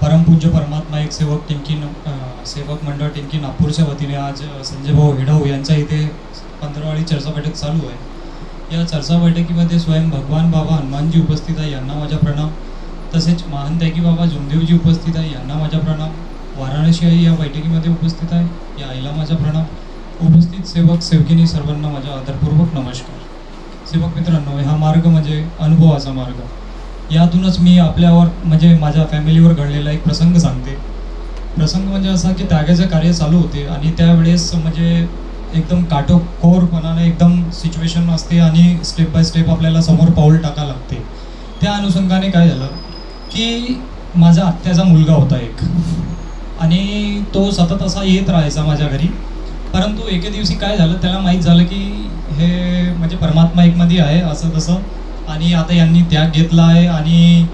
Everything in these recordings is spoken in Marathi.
परमपूज्य परमात्मा एक सेवक टिंकी सेवक मंडळ टिंकी नागपूरच्या वतीने आज संजय भाऊ हेडाऊ यांच्या इथे पंधरावाळी चर्चा बैठक चालू आहे. या चर्चा बैठकीमध्ये स्वयं भगवान बाबा हनुमानजी उपस्थित आहे. यांना माझा प्रणाम. तसेच महान त्यागी बाबा जोमदेवजी उपस्थित आहे यांना माझा प्रणाम. वाराणसी आई या बैठकीमध्ये उपस्थित आहे या आईला माझा प्रणाम. उपस्थित सेवक सेवकिनी सर्वांना माझा आदरपूर्वक नमस्कार. सेवक मित्रांनो हा मार्ग म्हणजे अनुभवाचा मार्ग. यातूनच मी आपल्यावर म्हणजे माझ्या फॅमिलीवर घडलेला एक प्रसंग सांगते. प्रसंग म्हणजे असा की त्यागाचे कार्य चालू होते आणि त्यावेळेस म्हणजे एकदम काटोकोरपणाने एकदम सिच्युएशन असते आणि स्टेप बाय स्टेप आपल्याला समोर पाऊल टाका लागते. त्या अनुषंगाने काय झालं? की माझा आत्याचा मुलगा होता एक. आणि तो सतत असा येत राहायचा माझ्या घरी. परंतु एके दिवशी काय झालं त्याला माहीत झालं की हे म्हणजे परमात्मा एकमध्ये आहे असं तसं. आणि आता यांनी त्याग घेतला आहे आणि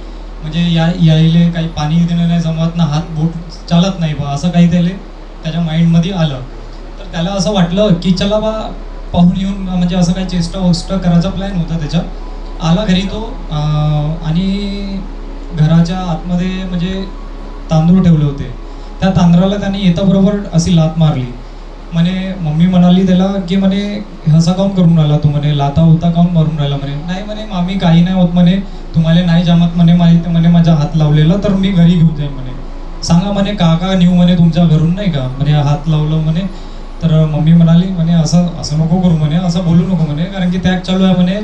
म्हणजे या यायले काही पाणी देणं नाही जमत ना हात बोट चालत नाही बा असं काही त्याला त्याच्या माइंडमध्ये आलं. तर त्याला असं वाटलं की चला बा पाहून येऊन म्हणजे असं काही चेष्टा वष्ट करायचा प्लॅन होता त्याच्या आला घरी तो आणि घराच्या आतमध्ये म्हणजे तांदूळ ठेवले होते. त्या तांदळाला त्याने येताबरोबर अशी लात मारली. म्हणे मम्मी म्हणाली त्याला की म्हणे हसा काऊन करून राहिला तू म्हणे? लाता होता काऊन मारून राहिला म्हणे? नाही म्हणे मामी काही नाही होत म्हणे. तुम्हाला नाही जमत म्हणे माहिती म्हणे माझा हात लावलेला तर मी घरी घेऊन जाईन म्हणे. सांगा म्हणे काका नेऊ म्हणे तुमच्या घरून नाही का? म्हणे हात लावलं म्हणे. तर मम्मी म्हणाली म्हणे असं असं नको करू म्हणे असं बोलू नको म्हणे कारण की त्याग चालू आहे म्हणे.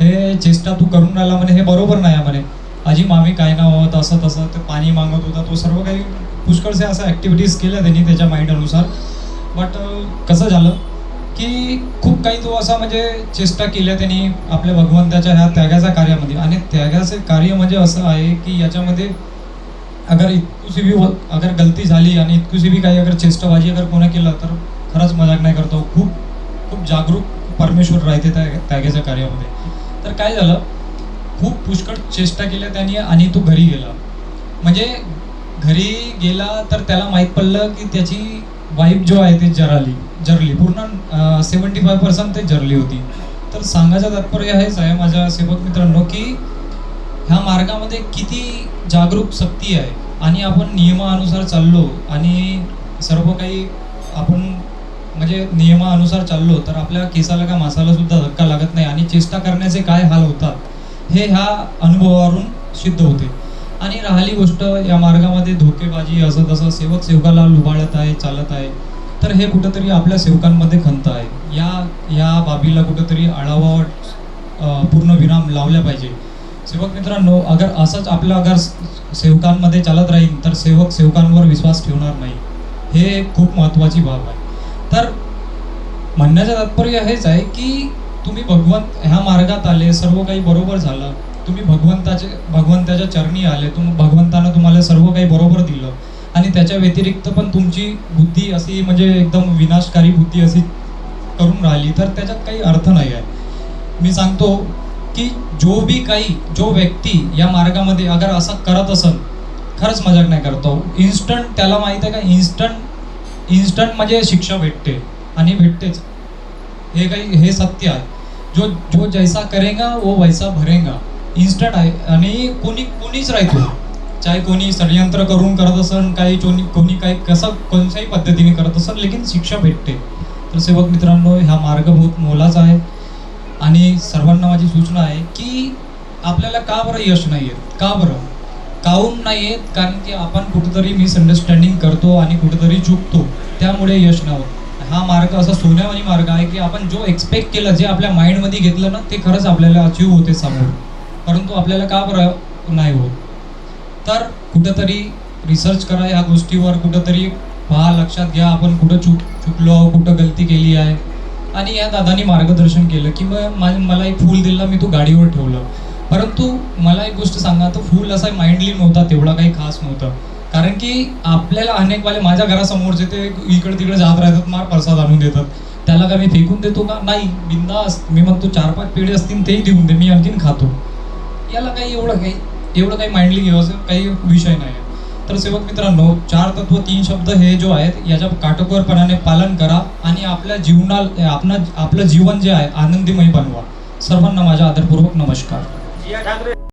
हे चेष्टा तू करून राहिला म्हणे हे बरोबर नाही आहे म्हणे. अजी मामी काय नाव होत असं तसं ते पाणी मागत होता. तो सर्व काही पुष्कळसे असं ॲक्टिव्हिटीज केल्या त्यांनी त्याच्या माइंडनुसार बट कसं झालं की खूप काही तो असा म्हणजे चेष्टा केल्या त्यांनी आपल्या भगवंताच्या ह्या त्यागाच्या कार्यामध्ये. आणि त्यागाचे कार्य म्हणजे असं आहे की याच्यामध्ये अगर इतकुशी भी अगर गलती झाली आणि इतकुशी भी काही अगर चेष्टाबाजी अगर कोणा केलं तर खरंच मजाक नाही करतो. खूप खूप जागरूक परमेश्वर राहते त्या त्यागाच्या कार्यामध्ये. तर काय झालं खूप पुष्कळ चेष्टा केल्या त्यांनी आणि तो घरी गेला. म्हणजे घरी गेला तर त्याला माहीत पडलं की त्याची वाईफ जो आहे ती जराली जरली. पूर्ण सेवन्टी फाय पर्सेंट ते जरली होती. तर सांगायचं तात्पर्य हेच आहे माझ्या सेवक मित्रांनो की ह्या मार्गामध्ये किती जागरूक शक्ती आहे आणि आपण नियमानुसार चाललो आणि सर्व काही आपण म्हणजे नियमानुसार चाललो तर आपल्या केसाला का मासाला सुद्धा धक्का लागत नाही आणि चेष्टा करण्याचे काय हाल होतात? हे ह्या अनुभवावरून सिद्ध होते. आणि राहिली गोष्ट या मार्गामध्ये धोकेबाजी असं तसं सेवक सेवकाला लुबाळत आहे चालत आहे. तर हे कुठंतरी आपल्या सेवकांमध्ये खंत आहे. या या बाबीला कुठंतरी आळावा पूर्ण विराम लावल्या पाहिजे. सेवक मित्रांनो अगर असंच आपलं अगर सेवकांमध्ये चालत राहील तर सेवक सेवकांवर विश्वास ठेवणार नाही. हे खूप महत्त्वाची बाब आहे. तर म्हणण्याचं तात्पर्य हेच आहे की तुम्ही भगवंत ह्या मार्गात आले सर्व काही बरोबर झालं. तुम्ही भगवंताचे भगवंताच्या चरणी आले तुम भगवंतानं तुम्हाला सर्व काही बरोबर दिलं. आणि त्याच्या व्यतिरिक्त पण तुमची बुद्धी अशी म्हणजे एकदम विनाशकारी बुद्धी अशी करून राहिली तर त्याच्यात काही अर्थ नाही आहे. मी सांगतो की जो बी काही जो व्यक्ती या मार्गामध्ये अगर असं करत असेल खरंच मजाक नाही करतो हो. इन्स्टंट त्याला माहीत आहे का? इन्स्टंट इन्स्टंट म्हणजे शिक्षा भेटते आणि भेटतेच. हे काही हे सत्य आहे. जो जो जैसा करेगा वो वैसा भरेगा। इन्स्टंट आहे. आणि कोणी कोणीच राहतो चाहे कोणी षडयंत्र करून करत असन काही कोणी कोणी काही कसं कोणत्याही पद्धतीने करत असेल लेकिन शिक्षा भेटते. तर सेवक मित्रांनो हा मार्ग बहुत मोलाचा आहे. आणि सर्वांना माझी सूचना आहे की आपल्याला का बरं यश नाही येत का बरं? काऊन नाही येत कारण की आपण कुठेतरी मिसअंडरस्टँडिंग करतो आणि कुठेतरी चुकतो. त्यामुळे यश नव्हतं हा मार्ग असा सोन्यावानी मार्ग आहे की आपण जो एक्सपेक्ट केलं जे आपल्या माइंडमध्ये घेतलं ना ते खरंच आपल्याला अचीव होते समोर. परंतु आपल्याला का बरं नाही होत? तर कुठंतरी रिसर्च करा या गोष्टीवर कुठंतरी पहा लक्षात घ्या आपण कुठं चुक चुकलो कुठं गलती केली आहे. आणि या दादानी मार्गदर्शन केलं की मग मा- मला एक फूल दिला मी तो गाडीवर ठेवलं. परंतु मला एक गोष्ट सांगा तो फूल असा माइंडली नव्हता तेवढा काही खास नव्हता. कारण की आपल्याला अनेकवाले माझ्या घरासमोरचे ते इकडे तिकडे जात राहतात मार प्रसाद आणून देतात. त्याला का मी फेकून देतो का? नाही. बिंदास. मी म्हणतो चार पाच पेढे असतील तेही देऊन दे. मी आणखीन खातो. याला काही एवढं काही एवढं काही माइंडली घ्यावं काही विषय नाही तर सेवक मित्रांनो चार तत्व तीन शब्द हे जो आहेत याच्या काटकोरपणाने पालन करा आणि आपल्या जीवनाला आपलं आपलं जीवन जे आहे आनंदीमय बनवा. सर्वांना माझा आदरपूर्वक नमस्कार.